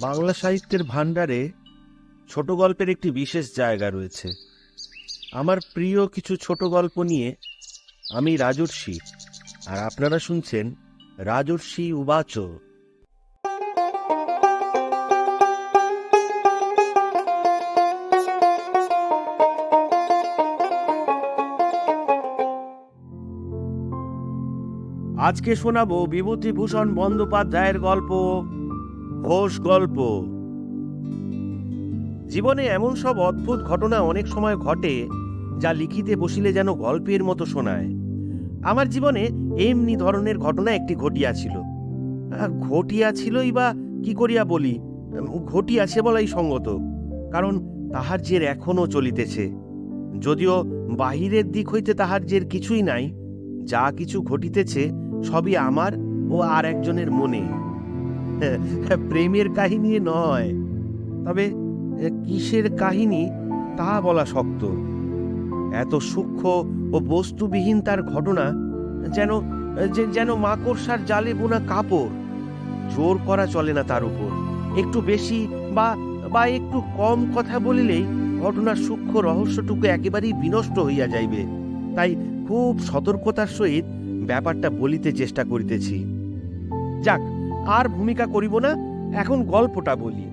বাংলা সাহিত্যের ভাণ্ডারে ছোট গল্পের একটি বিশেষ জায়গা রয়েছে। আমার প্রিয় কিছু ছোট গল্প নিয়ে আমি রাজর্ষি, আর আপনারা শুনছেন রাজর্ষি উবাচ। আজকে শোনাবো বিভূতিভূষণ বন্দ্যোপাধ্যায়ের গল্প। ঘোষ গল্প। জীবনে এমন সব অদ্ভুত ঘটনা অনেক সময় ঘটে, যা লিখিতে বসিলে যেন গল্পের মতো শোনায়। আমার জীবনে এমনি ধরনের ঘটনা একটি ঘটিয়াছিল। ঘটিয়াছিলই বা কি করিয়া বলি? ঘটিয়াছে বলাই সঙ্গত, কারণ তাহার জের এখনও চলিতেছে। যদিও বাহিরের দিক হইতে তাহার জের কিছুই নাই, যা কিছু ঘটিতেছে সবই আমার ও আর একজনের মনে। প্রেমের কাহিনী নয়। তবে কিসের কাহিনী তা বলা শক্ত। এত সূক্ষ্ম ও বস্তুবিহীন তার ঘটনা যেন যেন মাকড়সার জালে বোনা কাপড়। জোর করা চলে না তার উপর। একটু বেশি বা বা একটু কম কথা বলিলেই ঘটনার সূক্ষ্ম রহস্যটুকু একেবারেই বিনষ্ট হইয়া যাইবে। তাই খুব সতর্কতার সহিত ব্যাপারটা বলিতে চেষ্টা করিতেছি। যাক আর ভূমিকা করিব না, এখন গল্পটা বলি।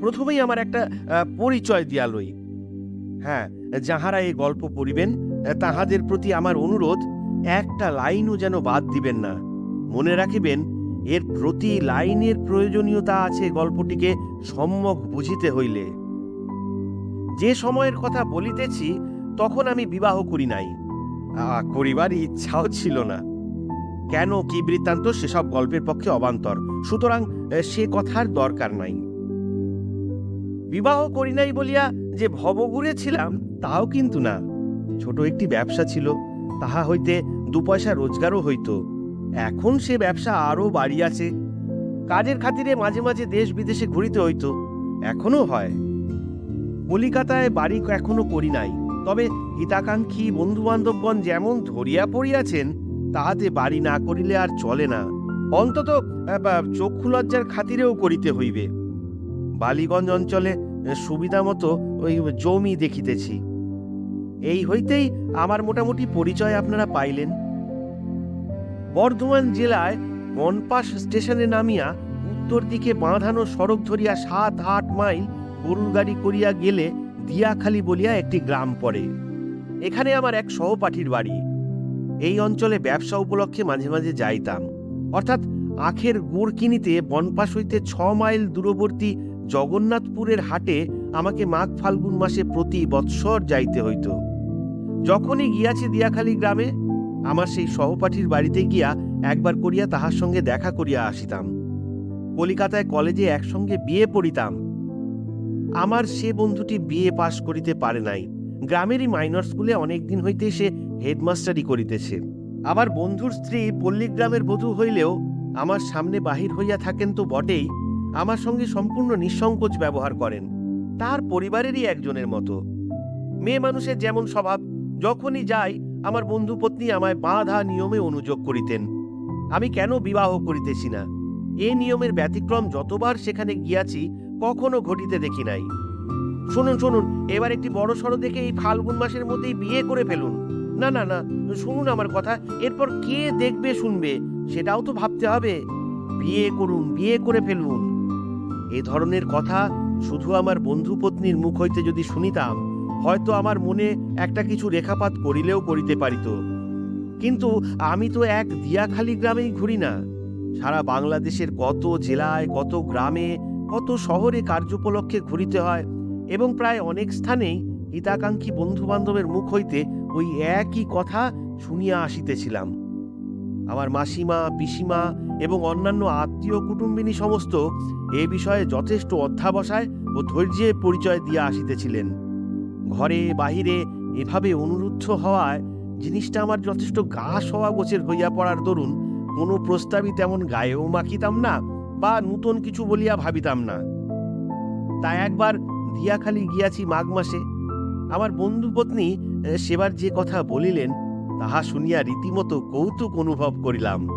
প্রথমেই আমার একটা পরিচয় দিয়া লই। হ্যাঁ যাহারা এই গল্প পড়িবেন তাহাদের প্রতি আমার অনুরোধ, একটা লাইনও যেন বাদ দিবেন না। মনে রাখিবেন, এর প্রতি লাইনের প্রয়োজনীয়তা আছে গল্পটিকে সম্যক বুঝিতে হইলে। যে সময়ের কথা বলিতেছি, তখন আমি বিবাহ করি নাই। করিবার ইচ্ছাও ছিল না। কেন কি বৃত্তান্ত সেসব গল্পের পক্ষে অবান্তর। সুতরাং সে কথার দরকার নাই। বিবাহ করি নাই বলিয়া যে ভবঘুরে ছিলাম, তাও কিন্তু না। ছোট একটি ব্যবসা ছিল, তাহা হইতে দু পয়সা রোজগারও হইত। এখন সে ব্যবসা আরও বাড়িয়াছে। কাজের খাতিরে মাঝে মাঝে দেশ বিদেশে ঘুরিতে হইত। এখনও হয়। কলিকাতায় বাড়ি এখনও করি নাই। তবে হিতাকাঙ্ক্ষী বন্ধু বান্ধবগণ যেমন ধরিয়া পড়িয়াছেন তাহাতে বাড়ি না করিলে আর চলে না। অন্তত চক্ষু লজ্জার খাতিরেও করিতে হইবে। বালিগঞ্জ অঞ্চলে সুবিধা মতো ওই জমি দেখিতেছি। এই হইতেই আমার মোটামুটি পরিচয় আপনারা পাইলেন। বর্ধমান জেলায় বনপাস স্টেশনে নামিয়া উত্তর দিকে বাঁধানো সড়ক ধরিয়া সাত, আট মাইল গরুর গাড়ি করিয়া গেলে দিয়াখালি বলিয়া একটি গ্রাম পড়ে। এখানে আমার এক সহপাঠীর বাড়ি। এই অঞ্চলে ব্যবসা উপলক্ষে মাঝে মাঝে যাইতাম। অর্থাৎ আখের গুড় কিনিতে বনপাস হইতে ছ মাইল দূরবর্তী জগন্নাথপুরের হাটে আমাকে মাঘ ফাল্গুন মাসে প্রতি বৎসর যাইতে হইত। যখনই গিয়াছি দিয়াখালী গ্রামে, আমার সেই সহপাঠীর বাড়িতে গিয়া একবার করিয়া তাহার সঙ্গে দেখা করিয়া আসিতাম। কলিকাতায় কলেজে একসঙ্গে বিয়ে পড়িতাম। আমার সে বন্ধুটি বিয়ে পাশ করিতে পারে নাই। গ্রামেরই মাইনর স্কুলে অনেক দিন হইতে সে হেডমাস্টারি করিতেছে। আবার বন্ধুর স্ত্রী পল্লীগ্রামের বধূ হইলেও আমার সামনে বাহির হইয়া থাকেন তো বটেই, আমার সঙ্গে সম্পূর্ণ নিঃসংকোচ ব্যবহার করেন। তার পরিবারেরই একজনের মতো। মেয়ে মানুষের যেমন স্বভাব, যখনই যাই আমার বন্ধু পত্নী আমায় বাঁধা নিয়মে অনুযোগ করিতেন। আমি কেন বিবাহ করিতেছি না? এ নিয়মের ব্যতিক্রম যতবার সেখানে গিয়াছি কখনো ঘটিতে দেখি নাই। শুনুন শুনুন, এবার একটি বড় সড়ো দেখে এই ফাল্গুন মাসের মধ্যেই বিয়ে করে ফেলুন। না না না, শুনুন আমার কথা, এরপর কে দেখবে, শুনবে, সেটাও তো ভাবতে হবে। বিয়ে করুন, বিয়ে করে ফেলুন। এ ধরনের কথা শুধু আমার বন্ধু পত্নীর মুখ হইতে যদি শুনিতাম, হয়তো আমার মনে একটা কিছু রেখাপাত করিলেও করিতে পারিত। কিন্তু আমি তো এক দিয়াখালি গ্রামেই ঘুরি না। সারা বাংলাদেশের কত জেলায়, কত গ্রামে, কত শহরে কার্যোপলক্ষে ঘুরিতে হয় এবং প্রায় অনেক স্থানেই হিতাকাঙ্ক্ষী বন্ধু বান্ধবের মুখ হইতে ওই একই কথা শুনিয়া আসিতেছিলাম। আমার মাসিমা, পিসিমা এবং অন্যান্য আত্মীয় কুটুম্বিনী সমস্ত এ বিষয়ে যথেষ্ট অধ্যাবসায় ও ধৈর্যে পরিচয় দিয়া আসিতেছিলেন। ঘরে, বাহিরে এভাবে অনুরুদ্ধ হওয়ায় জিনিসটা আমার যথেষ্ট গা সওয়া গোছের হইয়া পড়ার দরুন কোনো প্রস্তাবই তেমন গায়েও মাখিতাম না বা নূতন কিছু বলিয়া ভাবিতাম না। তাই একবার দিয়াখালি গিয়াছি মাঘ মাসে। আমার বন্ধু পত্নী সেবার যে কথা বলিলেন, তাহা শুনিয়া রীতিমতো কৌতুক অনুভব করিলাম।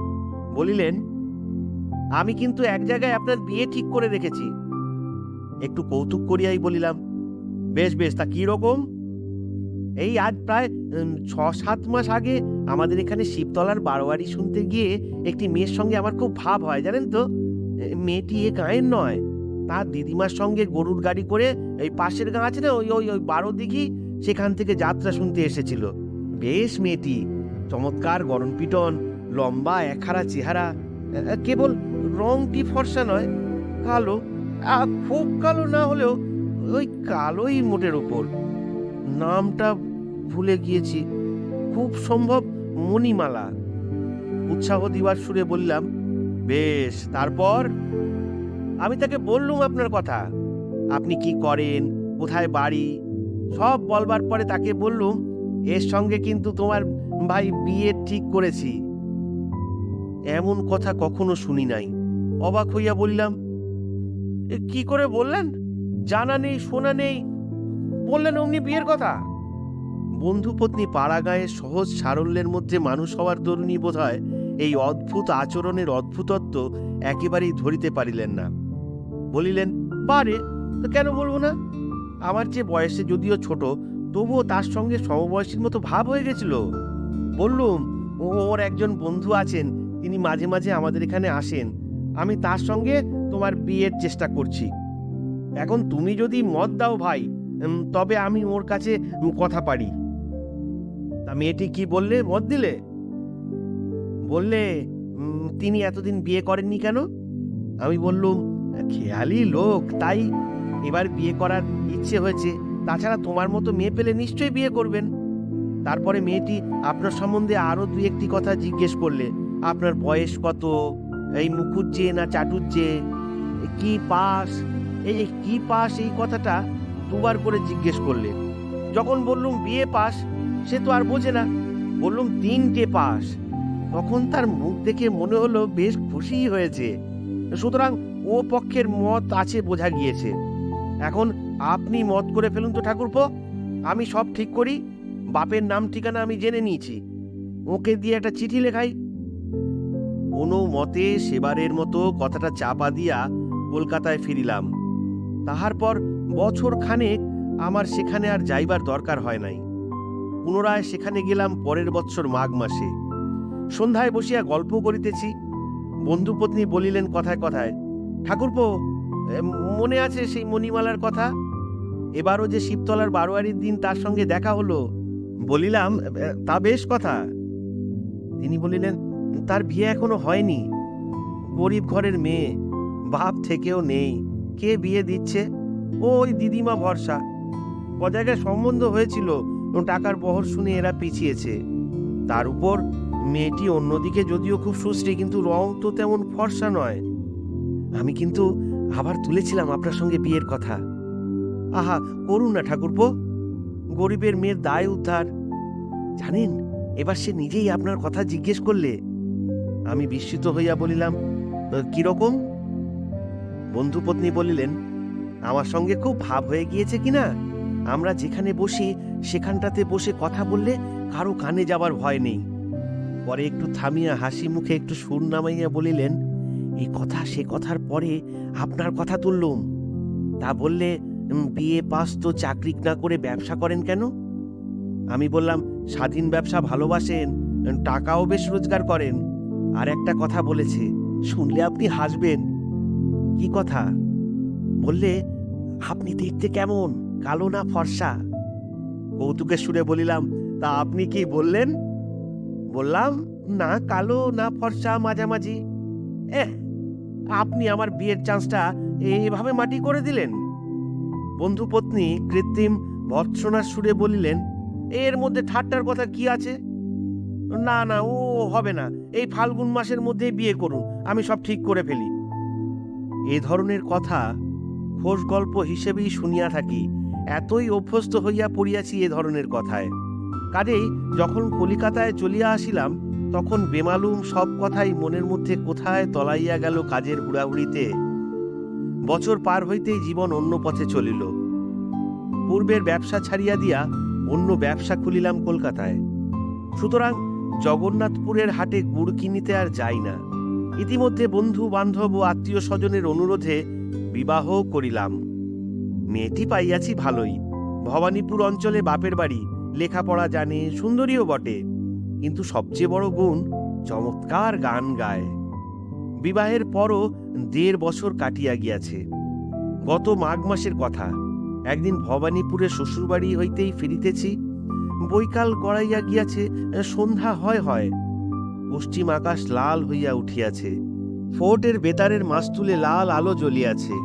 বলিলেন, আমি কিন্তু এক জায়গায় আপনার বিয়ে ঠিক করে রেখেছি। একটু কৌতুক করিয়াই বলিলাম, বেশ বেশ, তা কি রকম? এই আজ প্রায় ছ সাত মাস আগে আমাদের এখানে শিবতলার বারোয়ারি শুনতে গিয়ে একটি মেয়ের সঙ্গে আমার খুব ভাব হয়, জানেন তো? মেয়েটি এ গাঁয়ের নয়। তার দিদিমার সঙ্গে গরুর গাড়ি করে এই পাশের গাঁ আছে না, ওই ওই ওই বারো দিঘি সেখান থেকে যাত্রা শুনতে এসেছিল। বেশ মেয়েটি, চমৎকার গরম পিটন লম্বা একহারা চেহারা কেবল রংটি ফর্সা নয়, কালো খুব কালো না হলেও ওই কালোই মোটের ওপর নামটা ভুলে গিয়েছি, খুব সম্ভব মণিমালা। উৎসাহ দিবার সুরে বললাম, বেশ, তারপর? আমি তাকে বললুম আপনার কথা। আপনি কি করেন? কোথায় বাড়ি? সব বলবার পরে তাকে বললুম এর সঙ্গে কিন্তু তোমার ভাই বিয়ে ঠিক করেছি। এমন কথা কখনো শুনি নাই। অবাক হইয়া বললাম "এ, কি করে বললেন? জানা নেই শোনা নেই। বললেন অমনি বিয়ের কথা? বন্ধু পত্নী পাড়া গায়ে সহজ সারল্যের মধ্যে মানুষ হওয়ার দরুণী বোধ হয় এই অদ্ভুত আচরণের অদ্ভুতত্ব একেবারেই ধরিতে পারিলেন না। বলিলেন পারে তো কেন বলব না? আমার যে বয়সে যদিও ছোট, তবুও তার সঙ্গে সমবয়সীর মতো ভাব হয়ে গেছিল। বললুম, ও, ওর একজন বন্ধু আছেন, তিনি মাঝে মাঝে আমাদের এখানে আসেন। আমি তার সঙ্গে তোমার বিয়ের চেষ্টা করছি। এখন তুমি যদি মত দাও ভাই তবে আমি ওর কাছে কথা পারি। তা মেয়েটি কি বললে? মত দিলে? বললে তিনি এতদিন বিয়ে করেননি কেন? আমি বললুম, খেয়ালি লোক, তাই এবার বিয়ে করার ইচ্ছে হয়েছে, তাছাড়া তোমার মতো মেয়ে পেলে নিশ্চয়ই বিয়ে করবেন। তারপরে মেয়েটি আপনার সম্বন্ধে আরও দু একটি কথা জিজ্ঞেস করলে, আপনার বয়স কত? এই মুখুজ্জে না চাটুজ্জে? কি পাস? এই যে কি পাস? এই কথাটা দুবার করে জিজ্ঞেস করলে। যখন বললুম, বিয়ে পাস? সে তো আর বোঝে না। বললুম, তিনটে পাস। তখন তার মুখ দেখে মনে হলো বেশ খুশি হয়েছে। সুতরাং ও পক্ষের মত আছে বোঝা গিয়েছে। এখন আপনি মত করে ফেলুন তো ঠাকুরপো। আমি সব ঠিক করি, বাপের নাম ঠিকানা আমি জেনে নিয়েছি। ওকে দিয়ে একটা চিঠি লেখাই। কোনো মতে সেবারের মতো কথাটা চাপা দিয়া কলকাতায় ফিরিলাম। তাহার পর বছর খানেক আমার সেখানে আর যাইবার দরকার হয় নাই। পুনরায় সেখানে গেলাম পরের বৎসর মাঘ মাসে। সন্ধ্যায় বসিয়া গল্প করিতেছি। বন্ধুপত্নী বলিলেন কথায় কথায়, ঠাকুরপো মনে আছে সেই মণিমালার কথা? এবারও যে শিবতলার বারোয়ারির দিন তার সঙ্গে দেখা হলো, বলিলাম তা বেশ কথা। তিনি বলিলেন, তার বিয়ে এখনও হয়নি। গরিব ঘরের মেয়ে, বাপ থেকেও নেই। কে বিয়ে দিচ্ছে? ওই দিদিমা ভরসা। ক জায়গায় সম্বন্ধ হয়েছিল, টাকার বহর শুনে এরা পিছিয়েছে। তার উপর মেয়েটি অন্যদিকে যদিও খুব সুশ্রী, কিন্তু রং তো তেমন ফর্সা নয়। আমি কিন্তু আবার তুলেছিলাম আপনার সঙ্গে বিয়ের কথা। আহা করুন না ঠাকুরপো। গরিবের মেয়ের দায় উদ্ধার। জানেন এবার সে নিজেই আপনার কথা জিজ্ঞেস করলে আমি বিস্মিত হইয়া বলিলাম "আহ, কীরকম বন্ধুপত্নী বলিলেন আমার সঙ্গে খুব ভাব হয়ে গিয়েছে কিনা আমরা যেখানে বসি সেখানটাতে বসে কথা বললে কারও কানে যাবার ভয় নেই। পরে একটু থামিয়া হাসি মুখে একটু সুর নামাইয়া বলিলেন এই কথা, সে কথার পরে আপনার কথা তুললুম। তা বললে বিয়ে পাস তো চাকরি না করে ব্যবসা করেন কেন? আমি বললাম, স্বাধীন ব্যবসা ভালোবাসেন টাকাও বেশ রোজগার করেন। আর একটা কথা বলেছে, শুনলে আপনি হাসবেন। কি কথা? বললে, আপনি দেখতে কেমন, কালো না ফর্সা? কৌতুকের সুরে বলিলাম, তা আপনি কি বললেন? বললাম, না, কালো না ফর্সা মাঝামাঝি। এহ আপনি আমার বিয়ের চান্সটা এইভাবে মাটি করে দিলেন? বন্ধু পত্নী কৃত্রিম ভৎসনার সুরে বলিলেন, এর মধ্যে ঠাট্টার কথা কি আছে? না না, ও হবে না। এই ফাল্গুন মাসের মধ্যেই বিয়ে করুন। আমি সব ঠিক করে ফেলি। এ ধরনের কথা খোশ গল্প হিসেবেই শুনিয়া থাকি। এতই অভ্যস্ত হইয়া পড়িয়াছি এ ধরনের কথায়। কাজেই যখন কলিকাতায় চলিয়া আসিলাম তখন বেমালুম সব কথাই মনের মধ্যে কোথায় তলাইয়া গেল কাজের হুড়াহুড়িতে বছর পার হইতেই জীবন অন্য পথে চলিল। পূর্বের ব্যবসা ছাড়িয়া দিয়া অন্য ব্যবসা খুলিলাম কলকাতায়। সুতরাং জগন্নাথপুরের হাটে গুড় কিনিতে আর যাই না। ইতিমধ্যে বন্ধু বান্ধব ও আত্মীয় স্বজনের অনুরোধে বিবাহ করিলাম। মেয়েটি পাইয়াছি ভালোই। ভবানীপুর অঞ্চলে বাপের বাড়ি। লেখাপড়া জানে, সুন্দরীও বটে। কিন্তু সবচেয়ে বড় গুণ চমৎকার গান গায়। বিবাহের পরও দেড় বছর কাটিয়া গিয়াছে। গত মাঘ মাসের কথা, একদিন ভবানীপুরে শ্বশুরবাড়ি হইতেই ফিরিতেছি, বৈকাল গড়াইয়া গিয়াছে, সন্ধ্যা হয় হয়, পশ্চিম আকাশ লাল হইয়া উঠিয়াছে, ফোর্টের বেতারের মাস্তুলে লাল আলো জ্বলিয়াছে।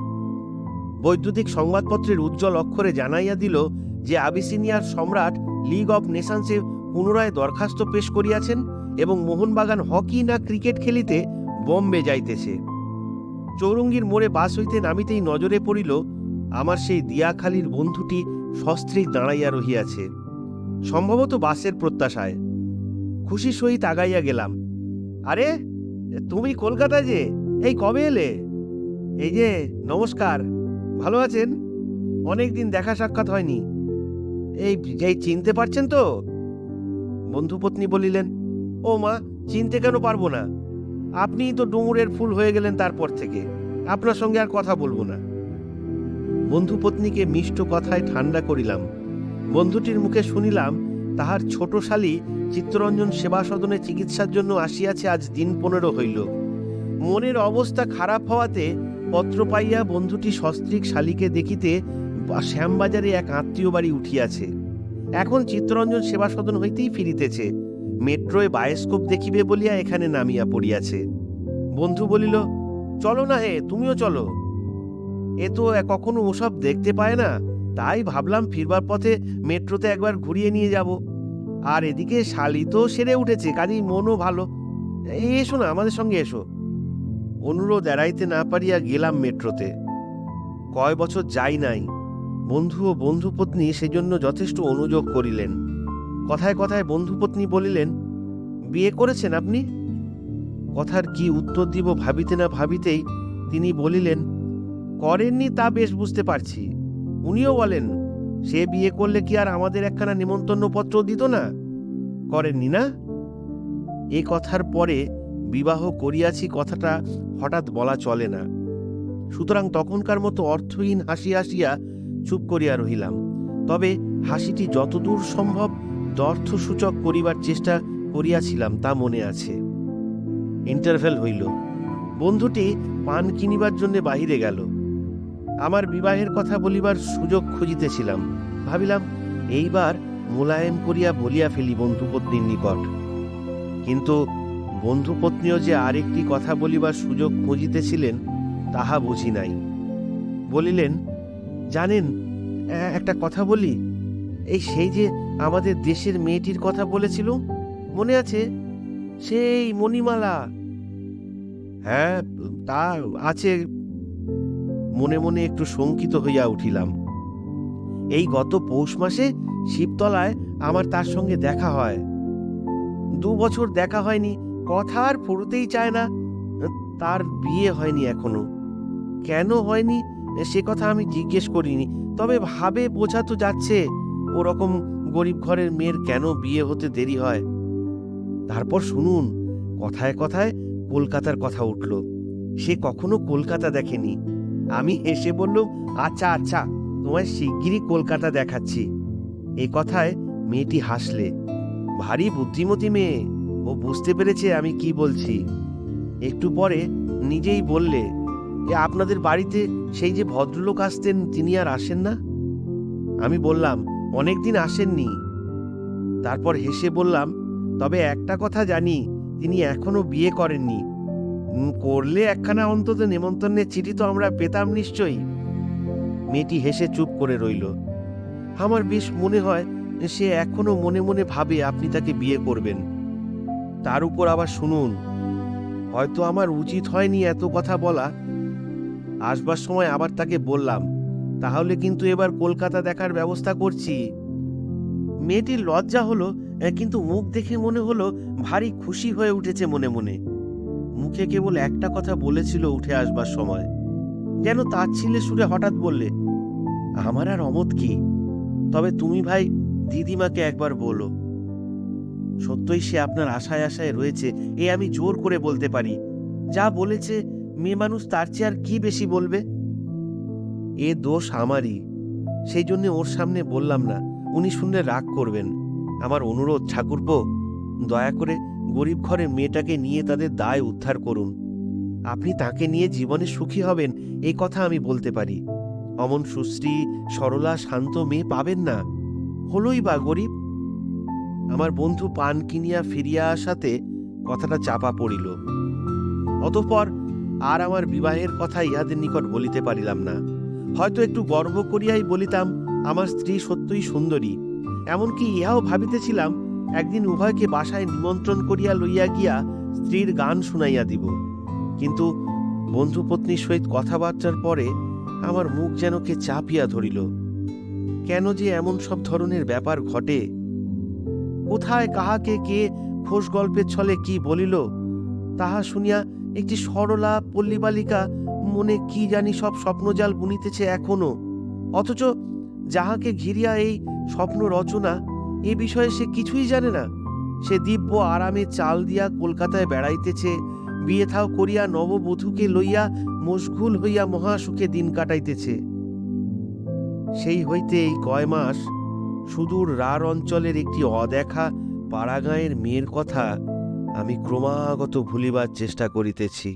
বৈদ্যুতিক সংবাদপত্রের উজ্জ্বল অক্ষরে জানাইয়া দিল যে আবিসিনিয়ার সম্রাট লিগ অব নেশনসে পুনরায় দরখাস্ত পেশ করিয়াছেন এবং মোহনবাগান হকি না ক্রিকেট খেলিতে বোম্বে যাইতেছে। চৌরঙ্গীর মোড়ে বাস হইতে নামিতেই নজরে পড়িল, আমার সেই দিয়াখালির বন্ধুটি সস্ত্রীক দাঁড়াইয়া রহিয়াছে। সম্ভবত বাসের প্রত্যাশায়। খুশি সহিত আগাইয়া গেলাম। আরে, তুমি কলকাতা যে, এই কবে এলে? এই যে, নমস্কার, ভালো আছেন? অনেক দিন দেখা সাক্ষাৎ হয়নি। এই এই চিনতে পারছেন তো? বন্ধুপত্নী বলিলেন, ও মা, চিনতে কেন পারব না? আপনিই তো ডুমুরের ফুল হয়ে গেলেন তারপর থেকে। আপনার সঙ্গে আর কথা বলব না। বন্ধুপত্নীকে মিষ্ট কথায় ঠান্ডা করিলাম। বন্ধুটির মুখে শুনিলাম, তাহার ছোট শালী চিত্তরঞ্জন সেবা সদনে চিকিৎসার জন্য আসিয়াছে আজ দিন পনেরো হইল। মনের অবস্থা খারাপ হওয়াতে পত্র পাইয়া বন্ধুটি সস্ত্রীক শালীকে দেখিতে শ্যামবাজারে এক আত্মীয় বাড়ি উঠিয়াছে। এখন চিত্তরঞ্জন সেবা সদন হইতেই ফিরিতেছে। মেট্রোয় বায়োস্কোপ দেখিবে বলিয়া এখানে নামিয়া পড়িয়াছে। বন্ধু বলিল, চলো না হে, তুমিও চলো। এ তো কখনো ওসব দেখতে পায় না, তাই ভাবলাম ফিরবার পথে মেট্রোতে একবার ঘুরিয়ে নিয়ে যাব। আর এদিকে শালি তো সেরে উঠেছে কাজেই মনও ভালো। এসো না, আমাদের সঙ্গে এসো। অনুরোধ এড়াইতে না পারিয়া গেলাম মেট্রোতে। কয় বছর যাই নাই। বন্ধু ও বন্ধুপত্নী সেজন্য যথেষ্ট অনুযোগ করিলেন। কথায় কথায় বন্ধুপত্নী বলিলেন, বিয়ে করেছেন আপনি? কথার কি উত্তর দিব ভাবিতে না ভাবিতেই তিনি বলিলেন, করেননি তা বেশ বুঝতে পারছি। উনিও বলেন, সে বিয়ে করলে কি আর আমাদের একখানা নিমন্ত্রণ পত্র দিত না? করেননি না? এ কথার পরে বিবাহ করিয়াছি কথাটা হঠাৎ বলা চলে না। সুতরাং তখনকার মতো অর্থহীন হাসি হাসিয়া চুপ করিয়া রহিলাম। তবে হাসিটি যতদূর সম্ভব দর্থসূচক করিবার চেষ্টা করিয়াছিলাম তা মনে আছে। ইন্টারভেল হইল। বন্ধুটি পান কিনিবার জন্য বাহিরে গেল। আমার বিবাহের কথা বলিবার সুযোগ খুঁজিতেছিলাম। ভাবিলাম, এইবার মোলায়েম করিয়া বলিয়া ফেলি বন্ধুপত্নীর নিকট। কিন্তু বন্ধুপত্নীও যে আরেকটি কথা বলিবার সুযোগ খুঁজিতেছিলেন, তাহা বুঝি নাই। বলিলেন জানেন একটা কথা বলি? এই সেই যে আমাদের দেশের মেয়েটির কথা বলেছিল, মনে আছে? সেই মণিমালা। হ্যাঁ তা আছে। মনে মনে একটু শঙ্কিত হইয়া উঠিলাম। এই গত পৌষ মাসে শিবতলায় আমার তার সঙ্গে দেখা হয়। দু বছর দেখা হয়নি, কথা আর ফুরুতেই চায় না। তার বিয়ে হয়নি এখনও। কেন হয়নি সে কথা আমি জিজ্ঞেস করিনি। তবে ভাবে বোঝা তো যাচ্ছে, ওরকম গরিব ঘরের মেয়ের কেন বিয়ে হতে দেরি হয়? তারপর শুনুন, কথায় কথায় কলকাতার কথা উঠল। সে কখনো কলকাতা দেখেনি। আমি হেসে বললুম আচ্ছা আচ্ছা তোমায় শিগগিরই কলকাতা দেখাচ্ছি। এ কথায় মেয়েটি হাসলে। ভারী বুদ্ধিমতী মেয়ে, ও বুঝতে পেরেছে আমি কি বলছি। একটু পরে নিজেই বললে এ আপনাদের বাড়িতে সেই যে ভদ্রলোক আসতেন, তিনি আর আসেন না? আমি বললাম, অনেকদিন আসেননি। তারপর হেসে বললাম, তবে একটা কথা জানি, তিনি এখনও বিয়ে করেননি। করলে একখানা অন্তত নেমন্তন্নের চিঠি তো আমরা পেতাম নিশ্চয়ই। মেয়েটি হেসে চুপ করে রইল। আমার বেশ মনে হয়, সে এখনও মনে মনে ভাবে আপনি তাকে বিয়ে করবেন। তার উপর আবার শুনুন, হয়তো আমার উচিত হয়নি এত কথা বলা। আসবার সময় আবার তাকে বললাম, তাহলে কিন্তু এবার কলকাতা দেখার ব্যবস্থা করছি। মেয়েটির লজ্জা হলো কিন্তু মুখ দেখে মনে হলো ভারী খুশি হয়ে উঠেছে মনে মনে। মুখে কেবল একটা কথা বলেছিল উঠে আসবার সময়। যেন তার ছিলে সুরে হঠাৎ বললে, আমার আর অমত কি? তবে তুমি ভাই দিদিমাকে একবার বলো। সত্যই সে আপনার আশায় আশায় রয়েছে, এ আমি জোর করে বলতে পারি। যা বলেছে মেয়ে মানুষ তার চেয়ে আর কি বেশি বলবে? এ দোষ আমারই। সেই জন্য ওর সামনে বললাম না, উনি শুনলে রাগ করবেন। আমার অনুরোধ, ঠাকুরপো, দয়া করে গরিব ঘরের মেয়েটাকে নিয়ে তাদের দায় উদ্ধার করুন। আপনি তাকে নিয়ে জীবনে সুখী হবেন এই কথা আমি বলতে পারি। অমন সুশ্রী, সরলা, শান্ত মেয়ে পাবেন না। হলোই বা গরিব। আমার বন্ধু পান কিনিয়া ফিরিয়া আসাতে কথাটা চাপা পড়িল। অতঃপর আর আমার বিবাহের কথা ইহাদের নিকট বলিতে পারিলাম না। হয়তো একটু গর্ব করিয়াই বলিতাম, আমার স্ত্রী সত্যই সুন্দরী। এমনকি ইহাও ভাবিতেছিলাম, একদিন উভয়কে বাসায় নিমন্ত্রণ করিয়া লইয়া গিয়া স্ত্রীর গান শুনাইয়া দিব। কিন্তু বন্ধু পত্নীর সহিত কথাবার্তার পরে আমার মুখ যেন কে চাপিয়া ধরিল, কেন যে এমন সব ধরনের ব্যাপার ঘটে? কোথায়, কাহাকে, কে, খোশ গল্পের ছলে কি বলিল, তাহা শুনিয়া একটি সরলা পল্লীবালিকা মনে কি জানি সব স্বপ্নজাল বুনিতেছে এখনও। অথচ যাহাকে ঘিরিয়া এই স্বপ্ন রচনা, এ বিষয়ে সে কিছুই জানে না। সে দিব্য আরামে চাল দিয়া কলকাতায় বেড়াইতেছে, বিয়ে থাও করিয়া নববধূকে লইয়া মশগুল হইয়া মহাসুখে দিন কাটাইতেছে। সেই হইতে এই কয় মাস সুদূর রার অঞ্চলের একটি অদেখা পাড়াগাঁয়ের মেয়ের কথা আমি ক্রমাগত ভুলিবার চেষ্টা করিতেছি।